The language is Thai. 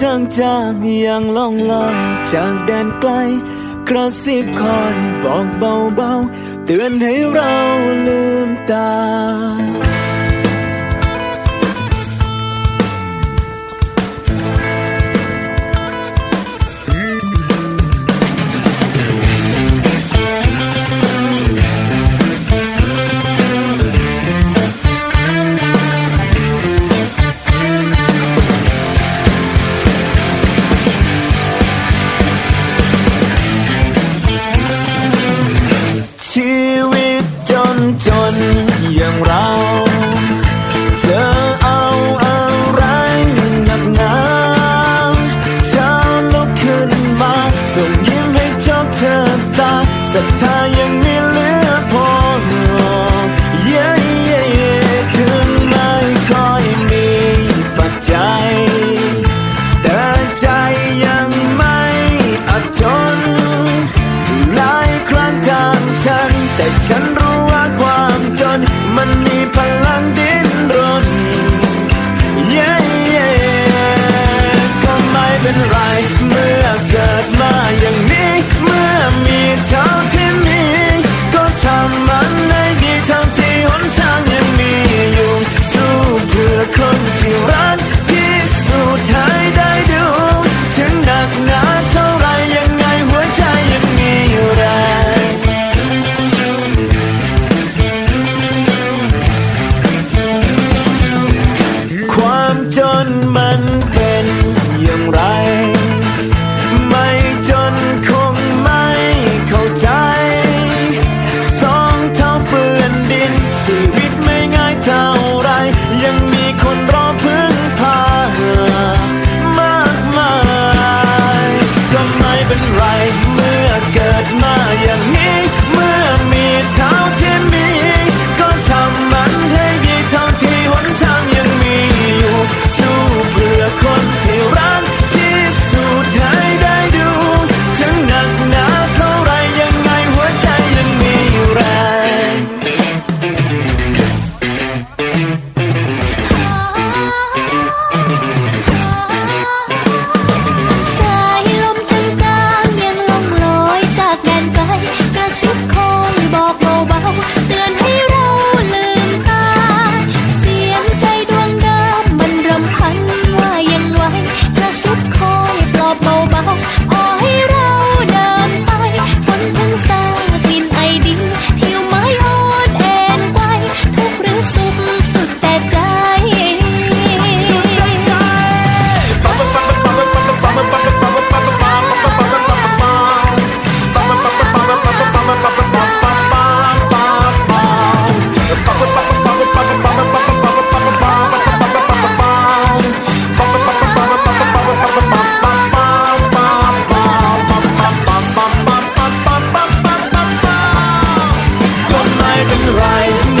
จางจางๆอย่างล่องลอยจากแดนไกล กระซิบคอยบอกเบาๆ เตือนให้เราลืมตา ส่งยิ้มให้โชคเธอตาศรัทธายังไม่เหลือพอเย้เย้เย้ถึงไม่ค่อยมีปัจจัยแต่ใจยังไม่อดทนหลายครั้งทางฉันแต่ฉัน Ben. Ride and ride.